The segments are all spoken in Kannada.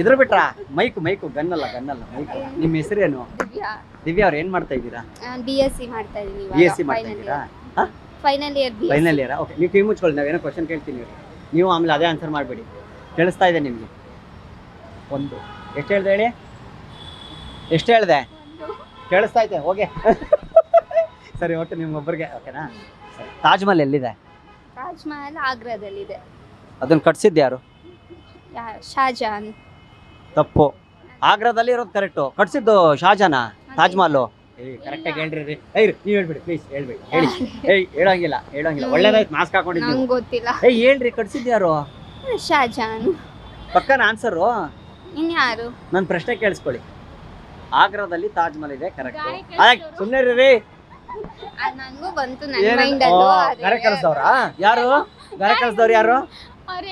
ಎದುರು ಬಿಟ್ರಾ ಮೈಕ್ ಮೈಕು ಗನ್ನಲ್ಲ ಗನ್ನಲ್ಲ ಮೈಕು. ನಿಮ್ಮ ಹೆಸರೇನು ದಿವ್ಯಾ. ದಿವ್ಯಾ ಅವ್ರು ಏನ್ ಮಾಡ್ತಾ ಇದ್ದೀರಾ? ಬಿ ಎಸ್ ಸಿ ಮಾಡ್ತಾ ಇದೀರಾ ಬಿ ಎಸ್ ಸಿ ಮಾಡ್ತಾ ಇದ್ದೀರಾ? Final year final year okay ನೀವು ಕೈ ಮುಚ್ಕೊಳ್ಳಿ ನಾವೇನೋ ಕ್ವಶನ್ ಕೇಳ್ತೀನಿ ನೀವು ಆಮೇಲೆ ಅದೇ ಆನ್ಸರ್ ಮಾಡಬೇಡಿ. ಕೇಳಿಸ್ತಾ ಇದೆ ನಿಮಗೆ? ಒಂದು. ಎಷ್ಟು ಹೇಳ್ದೆ ಹೇಳಿ? ಎಷ್ಟು ಹೇಳ್ದೆ? ಕೇಳಿಸ್ತಾ ಐತೆ ಓಕೆ ಸರಿ ಒಟ್ಟು ನಿಮ್ಮೊಬ್ಬರಿಗೆ ಓಕೆನಾ ತಾಜ್ಮಹಲ್ ತಾಜ್ ಮಹಲ್ ಎಲ್ಲಿದೆ? ತಾಜ್ಮಹಲ್ ಆಗ್ರಾದಲ್ಲಿದೆ. ಅದನ್ನು ಕಟ್ಸಿದ್ದು ಯಾರು? ಯಾ- ಶಾಜಾನ್ ತಪ್ಪು. ಆಗ್ರಾದಲ್ಲಿ ಇರೋದು ಕರೆಕ್ಟು ಕಟ್ಸಿದ್ದು ಶಾಜಾನ ತಾಜ್ ಮಹಲ್ ಕರೆಕ್ಟಾಗಿ ಹೇಳ್ರಿ. ರೀ ಏಯ್ ನೀವು ಹೇಳ್ಬಿಡಿ ಪ್ಲೀಸ್ ಹೇಳ್ಬಿಡಿ. ಹೇಳಿ. ಏಯ್ ಹೇಳಂಗಿಲ್ಲ ಹೇಳಂಗಿಲ್ಲ. ಒಳ್ಳೇದಾಯ್ತು ಮಾಸ್ಕ್ ಹಾಕೊಂಡಿದ್ದು ನಂಗೆ ಗೊತ್ತಿಲ್ಲ. ಏಯ್ ಹೇಳ್ರಿ ಕಟ್ಸಿದ್ದು ಯಾರು? ಶಾಜಾನ್ ಪಕ್ಕನ ಆನ್ಸರು ಇನ್ಯಾರು? ನನ್ನ ಪ್ರಶ್ನೆ ಕೇಳಿಸ್ಕೊಳ್ಳಿ. ಆಗ್ರಾದಲ್ಲಿ ತಾಜ್ ಮಹಲ್ ಇದೆ ಕರೆಕ್ಟ್ ಗಾಳಿ ಕೆಲ್ಸದವ್ರು. ಸುಮ್ಮನೆ ರೀ ನನಗೂ ಬಂತು ನನ್ನ ಮೈಂಡ್ ಅಲ್ಲೂ ಗಾರೆ ಕೆಲಸದವ್ರ ಯಾರು? ಗಾರೆ ಕೆಲಸದವ್ರು ಯಾರು? ಅವ್ರು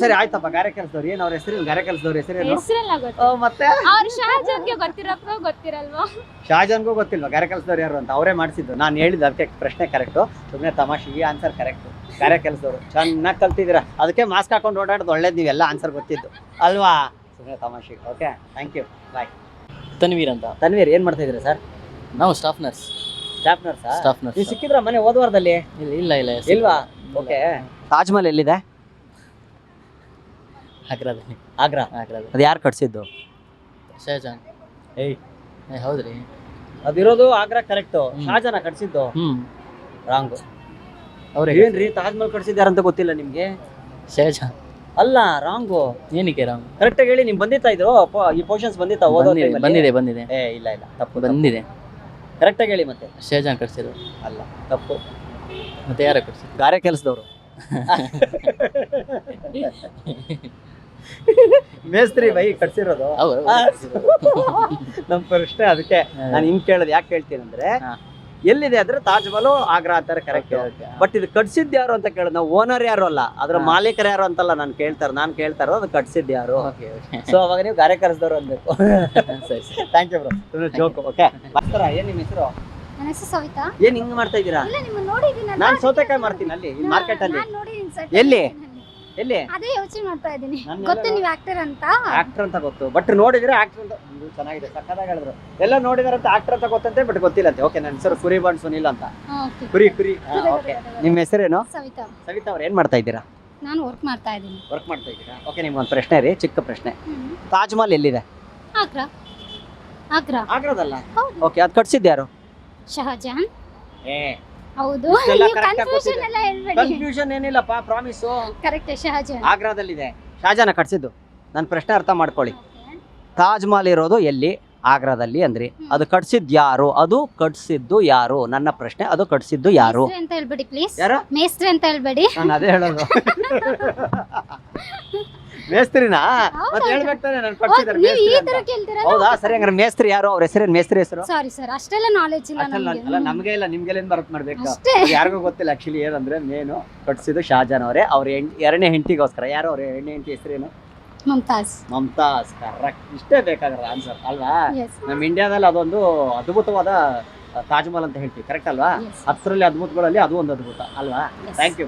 ಸರಿ ಆಯ್ತಪ್ಪ ಗಾರೆ ಕೆಲಸದವ್ರು ಏನು ಅವ್ರ ಹೆಸರು ಗಾರೆ ಕೆಲಸದವ್ರ ಹೆಸರೇನು ಹೆಸರೆಲ್ಲ ಗೊತ್ತು ಓ, ಮತ್ತೆ? ಅವ್ರು ಶಾಜಾನ್ಗೆ ಗೊತ್ತಿರಲ್ವಾ? ಶಾಜಾನ್ಗೂ ಗೊತ್ತಿಲ್ವಾ? ಗಾರೆ ಕೆಲಸದವ್ರು ಯಾರು ಅಂತ? ಅವರೇ ಮಾಡಿಸಿದ್ದು. ನಾನು ಹೇಳಿದ್ದು ಅದಕ್ಕೆ ಪ್ರಶ್ನೆ ಕರೆಕ್ಟು. ಸುಮ್ಮನೆ ತಮಾಷೆ ಈ ಆನ್ಸರ್ ಕರೆಕ್ಟು. ಗಾರೆ ಕೆಲಸದವ್ರು ಚೆನ್ನಾಗಿ ಕಲ್ತಿದ್ದೀರಾ? ಅದಕ್ಕೆ ಮಾಸ್ಕ್ ಹಾಕೊಂಡು ಓಡಾಡೋದು ಒಳ್ಳೇದು ನೀವೆಲ್ಲ ಆನ್ಸರ್ ಗೊತ್ತಿದ್ದು. ಅಲ್ವಾ? ಸುಮ್ಮನೆ ತಮಾಷೆ okay thank you bye Tanveer ಅಂತ. ತನ್ವೀರ್ ಏನು ಮಾಡ್ತಾ ಇದ್ದೀರಾ ಸರ್? ನಾವು ಸ್ಟಾಫ್ ನರ್ಸ್ ಸ್ಟಾಫ್ ನರ್ಸಾ ಸ್ಟಾಫ್ ನರ್ಸ್ ನೀವು ಸಿಕ್ಕಿದ್ರ ಮನೆ ಓದ್ವಾರ್ದಲ್ಲಿ ಇಲ್ಲ ಇಲ್ಲ ಇಲ್ಲ ಇಲ್ವಾ? ಓಕೆ ತಾಜ್ ಮಹಲ್ ಎಲ್ಲಿದೆ? ಆಗ್ರಾದಲ್ಲಿ ಆಗ್ರಾ ಆಗ್ರಾದಲ್ಲಿ ಅದು ಯಾರು ಕಟ್ಸಿದ್ದು? ಶಹಜಾನ್ ಏಯ್. ಏ ಹೌದ್ರಿ. ಅದಿರೋದು ಆಗ್ರಾ ಕರೆಕ್ಟು ಶಹಜಾನ ಕಟ್ಸಿದ್ದು? ಹ್ಮ್. ರಾಂಗ್. ಅವ್ರು ಏನ್ರಿ ತಾಜ್ ಮಹಲ್ ಅಂತ ಗೊತ್ತಿಲ್ಲ ನಿಮ್ಗೆ? ಶಹಜಾನ್ ಅಲ್ಲ ರಾಂಗು. ಏನಕ್ಕೆ ರಾಂಗ್? ಕರೆಕ್ಟ್ ಹೇಳಿ ನಿಮ್ ಬಂದಿತ್ತಾ ಇದು? ಪ- ಈ ಪೋರ್ಷನ್ಸ್ ಬಂದಿತ್ತಾ? ಓದೋ ಬಂದಿದೆ time ಅಲ್ಲಿ? ಬಂದಿದೆ ಬಂದಿದೆ. ಏ ಇಲ್ಲ ಇಲ್ಲ. ತಪ್ಪು ಬಂದಿದೆ. ಕರೆಕ್ಟ್ ಹೇಳಿ ಮತ್ತೆ. ಶೇಜಾನ್ ಕಟ್ಸಿದ್ರು ಅಲ್ಲ ತಪ್ಪು. ಮತ್ತೆ ಯಾರ ಕಟ್ಸಿದ್ರು ಗಾರೆ ಕೆಲಸದವರು. ಮೇಸ್ತ್ರಿ ಬೈ ಕಟ್ಸಿರೋದು. ನಮ್ ಪ್ರಶ್ನೆ ಅದಕ್ಕೆ ನಾನು ಹಿಂಗ್ ಕೇಳೋದು ಯಾಕೆ ಕೇಳ್ತೀನಿ ಅಂದ್ರೆ ಎಲ್ಲಿದೆ ಅಂದ್ರೆ ತಾಜ್ ಮಹಲ್ ಆಗ್ರಾ ಅಂತಾರೆ ಕರೆಕ್ಟ್ ಬಟ್ ಇದು ಕಟ್ಸಿದ್ ಯಾರು ಅಂತ ಕೇಳೋದು ನಾವು ಓನರ್ ಯಾರು ಅಲ್ಲ ಅದ್ರ ಮಾಲೀಕರ ಯಾರು ಅಂತಲ್ಲ ನಾನು ಕೇಳ್ತಾರೆ ನಾನು ಕೇಳ್ತಾ ಇರೋದು ಅದು ಕಟ್ಸಿದ್ ಯಾರು. ಓಕೆ ಓಕೆ ಸೊ ಅವಾಗ ನೀವು ಗಾರೆ ಕರೆಸ್ದವ್ರು ಅನ್ಬೇಕು thank you bro joke okay ಬರ್ತಾರ ಏನ್ ನಿಮ್ಮ ಹೆಸರು? ನನ್ನ ಹೆಸರು ಸವಿತಾ. ಏನ್ ಹಿಂಗ್ ಮಾಡ್ತಾ ಇದ್ದೀರಾ? ನಾನ್ ಸೌತೆಕಾಯಿ ಮಾಡ್ತೀನಿ ಅಲ್ಲಿ ಮಾರ್ಕೆಟ್ ಅಲ್ಲಿ ನಾನು ನೋಡಿದ್ದೀನಿ ಸರ್ ಎಲ್ಲಿ? ಎಲ್ಲಿ? ಅದೇ ಯೋಚನೆ ಮಾಡ್ತಾ ಇದ್ದೀನಿ. ಗೊತ್ತು ನೀವು ಆಕ್ಟರ್ ಅಂತ? ಆಕ್ಟರ್ ಅಂತ ಗೊತ್ತು. ಬಟ್ ನೋಡಿದ್ರೆ ಆಕ್ಟರ್ ಅಂತ ಇದು ಚೆನ್ನಾಗಿದೆ ಸಕ್ಕದಾಗಿ ಹೇಳಿದ್ರು. ಎಲ್ಲ ನೋಡಿದಾರೆ ಅಂತ ಆಕ್ಟರ್ ಅಂತ ಗೊತ್ತಂತೆ ಬಟ್ ಗೊತ್ತಿಲ್ಲ ಗೊತ್ತಿಲ್ಲಂತೆ ಓಕೆ ನನ್ನ ಹೆಸರು ಕುರಿ ಬಂಡ್ ಸುನಿಲ್ ಅಂತ. ಕುರಿ ಕುರಿ. ಓಕೆ ನಿಮ್ಮ ಹೆಸರೇನು ಸವಿತಾ. ಸವಿತಾ ಅವ್ರು ಏನ್ ಮಾಡ್ತಾ ಇದ್ದೀರಾ? ನಾನು ವರ್ಕ್ ಮಾಡ್ತಾ ಇದ್ದೀನಿ. ವರ್ಕ್ ಮಾಡ್ತಾ ಇದ್ದೀರಾ? ಓಕೆ ನಿಮ್ಗೊಂದು ಪ್ರಶ್ನೆ ರೀ ಚಿಕ್ಕ ಪ್ರಶ್ನೆ. ತಾಜ್ ಮಹಲ್ ಎಲ್ಲಿದೆ? ಆಗ್ರಾ. ಆಗ್ರಾ. ಆಗ್ರದಲ್ಲ? ಹೌದು. ಓಕೆ ಅದು ಕಟ್ಸಿದ್ದು ಯಾರು? ಶಹಜಾನ್. ಏ ಹೌದು. ಇಷ್ಟೆಲ್ಲ ನೀವು correct ಆಗಿ ಕನ್ಫ್ಯೂಷನ್. ಎಲ್ಲ ಹೇಳ್ಬೇಡಿ. ಕನ್ಫ್ಯೂಷನ್ ಏನಿಲ್ಲಪ್ಪ ಪ್ರಾಮಿಸ್ ಕರೆಕ್ಟ್ ಶಹಜಾನ್ ಆಗ್ರಾದಲ್ಲಿದೆ ಶಾಜಾನ ಕಟ್ಸಿದ್ದು. ನನ್ನ ಪ್ರಶ್ನೆ ಅರ್ಥ ಮಾಡ್ಕೊಳ್ಳಿ. ತಾಜ್ ಮಹಲ್ ಇರೋದು ಎಲ್ಲಿ? ಆಗ್ರಾದಲ್ಲಿ ಅಂದ್ರಿ. ಅದು ಕಟ್ಸಿದ್ ಯಾರು? ಅದು ಕಟ್ಸಿದ್ದು ಯಾರು? ನನ್ನ ಪ್ರಶ್ನೆ ಅದು ಕಟ್ಸಿದ್ದು ಯಾರು? ಮೇಸ್ತ್ರಿ ಅಂತ ಹೇಳ್ಬೇಡಿ ಪ್ಲೀಸ್ ಯಾರು? ಮೇಸ್ತ್ರಿ ಅಂತ ಹೇಳ್ಬೇಡಿ. ನಾನು ಅದೇ ಹೇಳೋದು. ಮೇಸ್ತ್ರಿನಾ? ಹೌದಾ? ಮತ್ತೆ ನೀವು ಈ ತರ. ಕೇಳ್ತೀರಾ ಹೌದಾ? ಸರಿ ಹಂಗಾರೆ ಮೇಸ್ತ್ರಿ ಯಾರು? ಅವ್ರ ಹೆಸರೇನು ಮೇಸ್ತ್ರಿ ಹೆಸರು? ಸಾರಿ ಸರ್ ಅಷ್ಟೆಲ್ಲ ನಾಲೆಜ್ ಇಲ್ಲ ಅಷ್ಟಲ್ಲ ನಮಗೆ. ಅಲ್ಲ ನಮ್ಗೆ ಇಲ್ಲ ನಿಮ್ಗೆಲ್ಲ ಬರತ್ ಮಾಡ್ಬೇಕು? ಅಷ್ಟೇ. ಯಾರಿಗೂ ಗೊತ್ತಿಲ್ಲ ಆಕ್ಚುಲಿ ಏನಂದ್ರೆ ಮೇನು ಕಟ್ಸಿದ್ದು ಶಾಜಾನ್ ಅವರೇ. ಅವ್ರ ಎರಡನೇ ಹೆಂಡತಿಗೋಸ್ಕರ. ಯಾರು ಅವ್ರ ಎರಡನೇ ಹೆಂಡತಿ ಹೆಸರೇನು? ಮಮತಾಸ್ ಮಮತಾಜ್ ಕರೆಕ್ಟ್ ಇಷ್ಟೇ ಬೇಕಾಗಿರೋ ಆನ್ಸರ್ ಅಲ್ವಾ? ಎಸ್ ನಮ್ಮ ಇಂಡಿಯಾದಲ್ಲಿ ಅದೊಂದು ಅದ್ಭುತವಾದ ತಾಜ್ ಮಹಲ್ ಅಂತ ಹೇಳ್ತೀವಿ ಕರೆಕ್ಟ್ ಅಲ್ವಾ? Yes. ಹತ್ತರಲ್ಲಿ ಅದ್ಭುತಗಳಲ್ಲಿ ಅದು ಒಂದು ಅದ್ಭುತ ಅಲ್ವಾ? Yes. Thank you